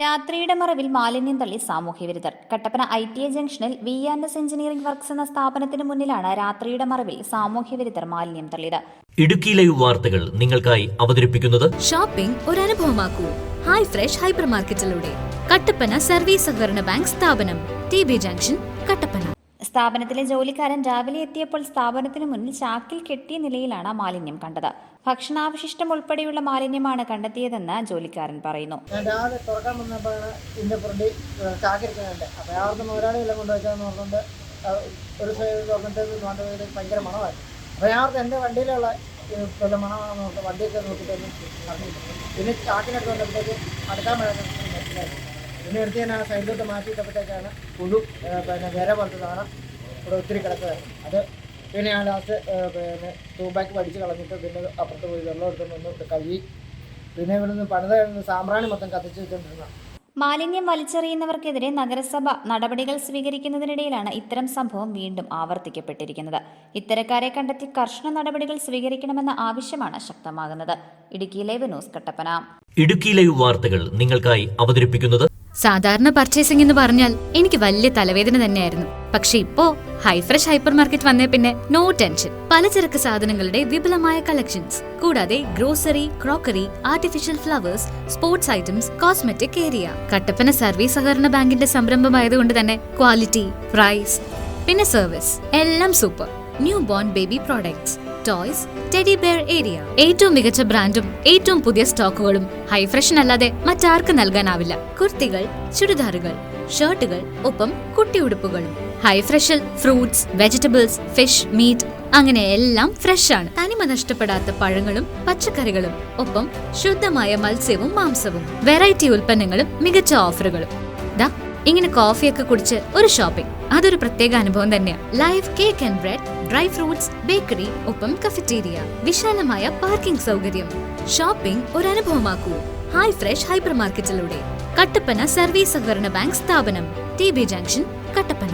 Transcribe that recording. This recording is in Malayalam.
രാത്രിയുടെ മറവിൽ മാലിന്യം തള്ളി സാമൂഹ്യ വിരുദ്ധർ. കട്ടപ്പന ഐ ടി ഐ ജംഗ്ഷനിൽ V and S engineering works എന്ന സ്ഥാപനത്തിന് മുന്നിലാണ് രാത്രിയുടെ മറവിൽ സാമൂഹ്യ വിരുദ്ധർ മാലിന്യം തള്ളിയത്. ഇടുക്കി ലൈവ് വാർത്തകൾ നിങ്ങൾക്കായി അവതരിപ്പിക്കുന്നത് ഷോപ്പിംഗ് ഒരു അനുഭവമാക്കൂ. ഹൈ ഫ്രഷ് ഹൈപ്പർ മാർക്കറ്റിലൂടെ കട്ടപ്പന സർവീസ് സഹകരണ ബാങ്ക് സ്ഥാപനം. T B junction Kattappana. സ്ഥാപനത്തിലെ ജോലിക്കാരൻ രാവിലെ എത്തിയപ്പോൾ സ്ഥാപനത്തിന് മുന്നിൽ ചാക്കിൽ കെട്ടിയ നിലയിലാണ് മാലിന്യം കണ്ടത്. ഭക്ഷണാവശിഷ്ടം ഉൾപ്പെടെയുള്ള മാലിന്യമാണ് കണ്ടെത്തിയതെന്ന് ജോലിക്കാരൻ പറയുന്നു. തുറക്കാൻ ഒരു ഭയങ്കര വണ്ടിയിലുള്ള പിന്നെ പിന്നെ എടുത്ത് ഞാൻ ആ സൈഡിലോട്ട് മാറ്റിയിട്ടപ്പോഴത്തേക്കാണ് പുഴു പിന്നെ വിര പോലത്തെ സാധനം ഇവിടെ ഒത്തിരി കിടക്കുകയായിരുന്നു അത് പിന്നെ ഞാൻ ലാസ്റ്റ് പിന്നെ തൂമ്പാക്കി പഠിച്ച് കളഞ്ഞിട്ട് പിന്നെ അപ്പുറത്ത് പോയി വെള്ളം എടുത്തു വന്ന് ഇവിടെ കഴുകി. പിന്നെ ഇവിടെ നിന്ന് പണിത സാമ്പ്രാണി മൊത്തം കത്തിച്ച് വെച്ചോണ്ടിരുന്ന മാലിന്യം വലിച്ചെറിയുന്നവർക്കെതിരെ നഗരസഭ നടപടികൾ സ്വീകരിക്കുന്നതിനിടയിലാണ് ഇത്തരം സംഭവം വീണ്ടും ആവർത്തിക്കപ്പെട്ടിരിക്കുന്നത്. ഇത്തരക്കാരെ കണ്ടെത്തി കർശന നടപടികൾ സ്വീകരിക്കണമെന്ന ആവശ്യമാണ് ശക്തമാകുന്നത്. Idukki live news Kattappana. Idukki live വാർത്തകൾ നിങ്ങൾക്കായി അവതരിപ്പിക്കുന്നത് സാധാരണ പർച്ചേസിംഗ് എന്ന് പറഞ്ഞാൽ എനിക്ക് വലിയ തലവേദന തന്നെയായിരുന്നു. പക്ഷെ ഇപ്പോ ഹൈഫ്രഷ് ഹൈപ്പർ മാർക്കറ്റ് വന്നേ പിന്നെ നോ ടെൻഷൻ പലചരക്ക് സാധനങ്ങളുടെ വിപുലമായ കളക്ഷൻസ് കൂടാതെ grocery crockery artificial flowers sports items cosmetic area Kattappana service സഹകരണ ബാങ്കിന്റെ സംരംഭമായതുകൊണ്ട് തന്നെ ക്വാളിറ്റി പ്രൈസ് പിന്നെ സർവീസ് എല്ലാം super new born baby products toys teddy bear area ഏറ്റവും മികച്ച ബ്രാൻഡും ഏറ്റവും പുതിയ സ്റ്റോക്കുകളും ഹൈ ഫ്രഷൻ അല്ലാതെ മറ്റാർക്കും നൽകാനാവില്ല. കുർത്തികൾ ചുരിദാറുകൾ ഷർട്ടുകൾ ഒപ്പം കുട്ടിയുടുപ്പുകളും ഹൈ ഫ്രഷിൽ ഫ്രൂട്ട്സ് വെജിറ്റബിൾസ് ഫിഷ് മീറ്റ് അങ്ങനെ എല്ലാം ഫ്രഷ് ആണ്. തനിമ നഷ്ടപ്പെടാത്ത പഴങ്ങളും പച്ചക്കറികളും ഒപ്പം ശുദ്ധമായ മത്സ്യവും മാംസവും വെറൈറ്റി ഉൽപ്പന്നങ്ങളും മികച്ച ഓഫറുകളും ഇങ്ങനെ കോഫിയൊക്കെ കുടിച്ച് ഒരു ഷോപ്പിംഗ് അതൊരു പ്രത്യേക അനുഭവം തന്നെയാണ് live cake and bread dry fruits bakery ഒപ്പം കഫറ്റീരിയ വിശാലമായ പാർക്കിംഗ് സൗകര്യം. ഷോപ്പിംഗ് ഒരു അനുഭവമാക്കൂ ഹൈ ഫ്രഷ് ഹൈപ്പർ മാർക്കറ്റിലൂടെ കട്ടപ്പന സർവീസ് സഹകരണ ബാങ്ക് സ്ഥാപനം. T B junction Kattappana.